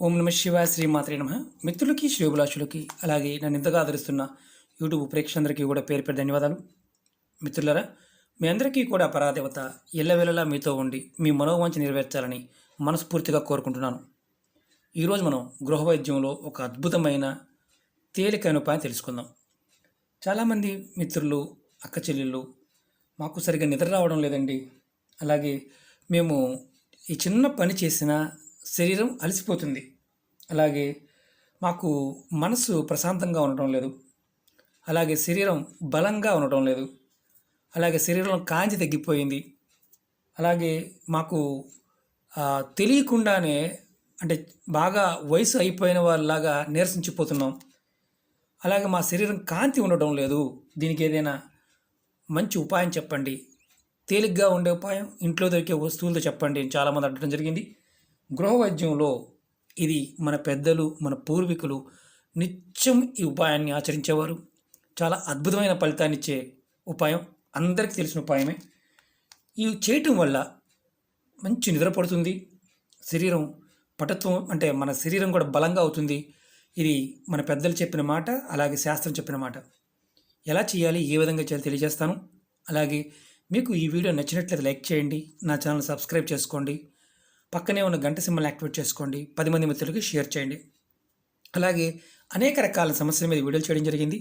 ఓం నమ శివ శ్రీమాత్రే నమ. మిత్రులకి శ్రీభిలాషులకి అలాగే నన్ను ఇంతగా ఆదరిస్తున్న యూట్యూబ్ ప్రేక్షకులందరికీ కూడా పేరు పేరు ధన్యవాదాలు. మిత్రులరా మీ అందరికీ కూడా పరాదేవత ఎల్లవేళలా మీతో ఉండి మీ మనోవాంఛ నెరవేర్చాలని మనస్ఫూర్తిగా కోరుకుంటున్నాను. ఈరోజు మనం గృహ వైద్యంలో ఒక అద్భుతమైన తేలికైన ఉపాయం తెలుసుకుందాం. చాలామంది మిత్రులు అక్క చెల్లెళ్ళు మాకు సరిగ్గా నిద్ర రావడం లేదండి. అలాగే మేము ఈ చిన్న పని చేసినా శరీరం అలసిపోతుంది. అలాగే మాకు మనసు ప్రశాంతంగా ఉండటం లేదు. అలాగే శరీరం బలంగా ఉండటం లేదు. అలాగే శరీరంలో కాంతి తగ్గిపోయింది. అలాగే మాకు తెలియకుండానే అంటే బాగా వయసు అయిపోయిన వాళ్ళలాగా నీరసించిపోతున్నాం. అలాగే మా శరీరం కాంతి ఉండటం లేదు. దీనికి ఏదైనా మంచి ఉపాయం చెప్పండి. తేలిగ్గా ఉండే ఉపాయం ఇంట్లో దొరికే వస్తువులతో చెప్పండి. చాలామంది అడగడం జరిగింది. గృహ వైద్యంలో ఇది మన పెద్దలు మన పూర్వీకులు నిత్యం ఈ ఉపాయాన్ని ఆచరించేవారు. చాలా అద్భుతమైన ఫలితాన్ని ఇచ్చే ఉపాయం అందరికీ తెలిసిన ఉపాయమే. ఇవి చేయటం వల్ల మంచి నిద్ర పడుతుంది. శరీరం పటత్వం అంటే మన శరీరం కూడా బలంగా అవుతుంది. ఇది మన పెద్దలు చెప్పిన మాట అలాగే శాస్త్రం చెప్పిన మాట. ఎలా చేయాలి ఏ విధంగా చేయాలి తెలియజేస్తాను. అలాగే మీకు ఈ వీడియో నచ్చినట్లయితే లైక్ చేయండి. నా ఛానల్ సబ్స్క్రైబ్ చేసుకోండి. పక్కనే ఉన్న గంట సింబల్ యాక్టివేట్ చేసుకోండి. పది మంది మిత్రులకి షేర్ చేయండి. అలాగే అనేక రకాల సమస్యల మీద వీడియోలు చేయడం జరిగింది.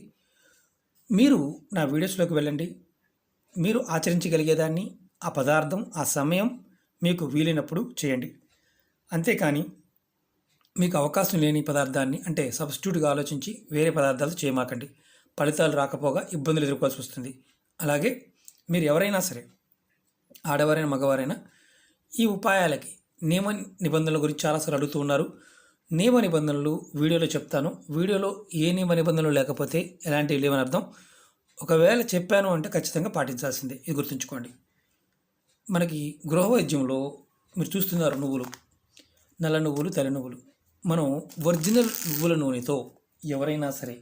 మీరు నా వీడియోస్లోకి వెళ్ళండి. మీరు ఆచరించగలిగేదాన్ని ఆ పదార్థం ఆ సమయం మీకు వీలైనప్పుడు చేయండి. అంతేకాని మీకు అవకాశం లేని పదార్థాన్ని అంటే సబ్స్టిట్యూట్గా ఆలోచించి వేరే పదార్థాలు చేయమాకండి. ఫలితాలు రాకపోగా ఇబ్బందులు ఎదుర్కోవాల్సి వస్తుంది. అలాగే మీరు ఎవరైనా సరే ఆడవారైనా మగవారైనా ఈ ఉపాయాలకి నియమ నిబంధనల గురించి చాలాసార్లు అడుగుతూ ఉన్నారు. నియమ నిబంధనలు వీడియోలో చెప్తాను. వీడియోలో ఏ నియమ నిబంధనలు లేకపోతే ఎలాంటివి లేవని అర్థం. ఒకవేళ చెప్పాను అంటే ఖచ్చితంగా పాటించాల్సిందే. ఇది గుర్తుంచుకోండి. మనకి గృహ వైద్యంలో మీరు చూస్తున్నారు నువ్వులు. నల్ల నువ్వులు తెల్ల నువ్వులు. మనం ఒరిజినల్ నువ్వుల నూనెతో ఎవరైనా సరే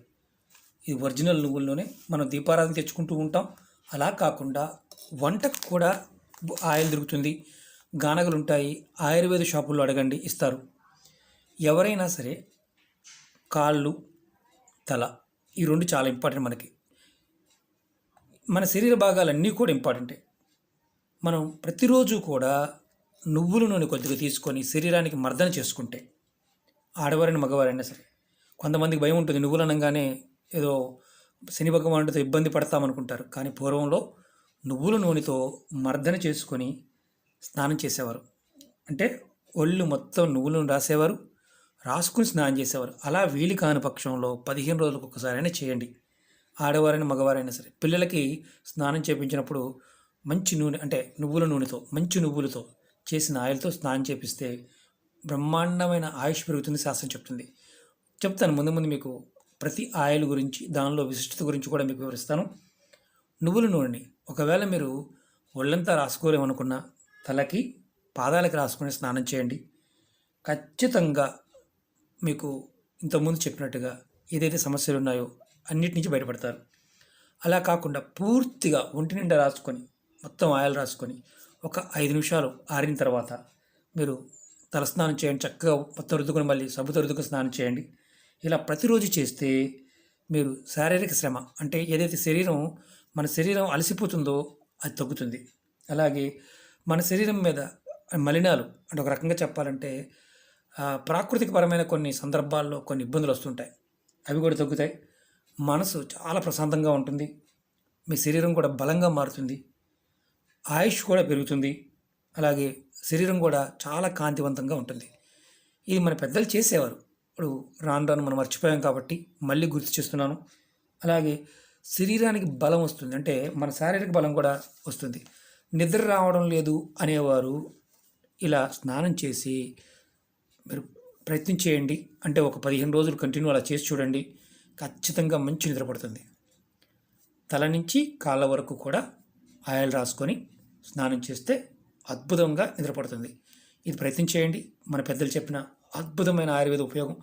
ఈ ఒరిజినల్ నువ్వుల నూనె మనం దీపారాధన తెచ్చుకుంటూ ఉంటాం. అలా కాకుండా వంటకు కూడా ఆయిల్ దొరుకుతుంది. గానగలు ఉంటాయి ఆయుర్వేద షాపుల్లో అడగండి ఇస్తారు. ఎవరైనా సరే కాళ్ళు తల ఈ రెండు చాలా ఇంపార్టెంట్ మనకి. మన శరీర భాగాలన్నీ కూడా ఇంపార్టెంటే. మనం ప్రతిరోజు కూడా నువ్వుల నూనె కొద్దిగా తీసుకొని శరీరానికి మర్దన చేసుకుంటే ఆడవారైనా మగవారైనా సరే కొంతమందికి భయం ఉంటుంది. నువ్వులు అనగానే ఏదో శని భగవానుడితో ఇబ్బంది పడతామనుకుంటారు. కానీ పూర్వంలో నువ్వుల నూనెతో మర్దన చేసుకొని స్నానం చేసేవారు. అంటే ఒళ్ళు మొత్తం నువ్వులను రాసేవారు రాసుకుని స్నానం చేసేవారు. అలా వీలు కాని పక్షంలో పదిహేను రోజులకు ఒకసారైనా చేయండి. ఆడవారైనా మగవారైనా సరే. పిల్లలకి స్నానం చేపించినప్పుడు మంచి నూనె అంటే నువ్వుల నూనెతో మంచి నువ్వులతో చేసిన ఆయిల్తో స్నానం చేపిస్తే బ్రహ్మాండమైన ఆయుష్ పెరుగుతుంది శాస్త్రం చెప్తుంది. చెప్తాను ముందు ముందు మీకు ప్రతి ఆయిల్ గురించి దానిలో విశిష్టత గురించి కూడా మీకు వివరిస్తాను. నువ్వుల నూనెని ఒకవేళ మీరు ఒళ్ళంతా రాసుకోలేమనుకున్న తలకి పాదాలకి రాసుకొని స్నానం చేయండి. ఖచ్చితంగా మీకు ఇంతకుముందు చెప్పినట్టుగా ఏదైతే సమస్యలు ఉన్నాయో అన్నిటి నుంచి బయటపడతారు. అలా కాకుండా పూర్తిగా ఒంటి నిండా రాసుకొని మొత్తం ఆయిల్ రాసుకొని ఒక ఐదు నిమిషాలు ఆరిన తర్వాత మీరు తలస్నానం చేయండి. చక్కగా మొత్తం రుద్దుకొని మళ్ళీ సబ్బుతో రుద్దుకొని స్నానం చేయండి. ఇలా ప్రతిరోజు చేస్తే మీరు శారీరక శ్రమ అంటే ఏదైతే శరీరం మన శరీరం అలసిపోతుందో అది తగ్గుతుంది. అలాగే మన శరీరం మీద మలినాలు అంటే ఒక రకంగా చెప్పాలంటే ప్రాకృతికపరమైన కొన్ని సందర్భాల్లో కొన్ని ఇబ్బందులు వస్తుంటాయి. అవి కూడా తగ్గుతాయి. మనసు చాలా ప్రశాంతంగా ఉంటుంది. మీ శరీరం కూడా బలంగా మారుతుంది. ఆయుష్ కూడా పెరుగుతుంది. అలాగే శరీరం కూడా చాలా కాంతివంతంగా ఉంటుంది. ఇది మన పెద్దలు చేసేవారు. ఇప్పుడు రాను రాను మనం మర్చిపోయాం కాబట్టి మళ్ళీ గుర్తు చేస్తున్నాను. అలాగే శరీరానికి బలం వస్తుంది. అంటే మన శారీరక బలం కూడా వస్తుంది. నిద్ర రావడం లేదు అనేవారు ఇలా స్నానం చేసి మీరు ప్రయత్నం చేయండి. అంటే ఒక పదిహేను రోజులు కంటిన్యూ అలా చేసి చూడండి. ఖచ్చితంగా మంచి నిద్ర పడుతుంది. తల నుంచి కాళ్ళ వరకు కూడా ఆయిల్ రాసుకొని స్నానం చేస్తే అద్భుతంగా నిద్రపడుతుంది ఇది ప్రయత్నం చేయండి. మన పెద్దలు చెప్పిన అద్భుతమైన ఆయుర్వేద ఉపయోగం.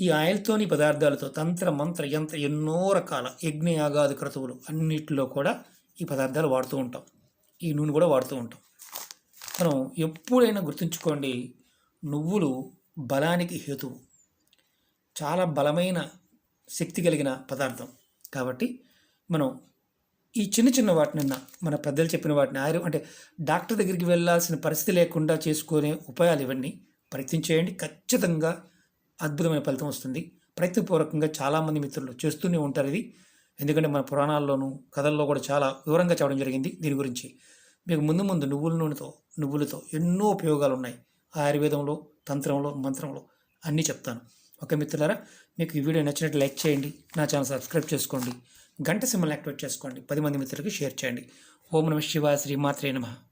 ఈ ఆయిల్తోని పదార్థాలతో తంత్ర మంత్ర యంత్ర ఎన్నో రకాల యజ్ఞయాగాది క్రతువులు అన్నిటిలో కూడా ఈ పదార్థాలు వాడుతూ ఉంటాం. ఈ నూనె కూడా వాడుతూ ఉంటాం. మనం ఎప్పుడైనా గుర్తుంచుకోండి నువ్వులు బలానికి హేతువు. చాలా బలమైన శక్తి కలిగిన పదార్థం. కాబట్టి మనం ఈ చిన్న చిన్న వాటినన్నా మన పెద్దలు చెప్పిన వాటిని ఆయుర్వేదం అంటే డాక్టర్ దగ్గరికి వెళ్ళాల్సిన పరిస్థితి లేకుండా చేసుకునే ఉపాయాలు ఇవన్నీ ప్రయత్నం చేయండి. ఖచ్చితంగా అద్భుతమైన ఫలితం వస్తుంది. ప్రయత్నపూర్వకంగా చాలామంది మిత్రులు చేస్తూనే ఉంటారు ఇది. ఎందుకంటే మన పురాణాల్లోనూ కథల్లో కూడా చాలా వివరంగా చెప్పడం జరిగింది దీని గురించి. మీకు ముందు ముందు నువ్వుల నూనెతో నువ్వులతో ఎన్నో ఉపయోగాలు ఉన్నాయి ఆయుర్వేదంలో తంత్రంలో మంత్రంలో అన్నీ చెప్తాను. ఓకే మిత్రులారా మీకు ఈ వీడియో నచ్చినట్టు లైక్ చేయండి నా ఛానల్ సబ్స్క్రైబ్ చేసుకోండి గంట సింబల్ యాక్టివేట్ చేసుకోండి పది మంది మిత్రులకి షేర్ చేయండి. ఓం నమ శివ శ్రీమాత్రే నమః.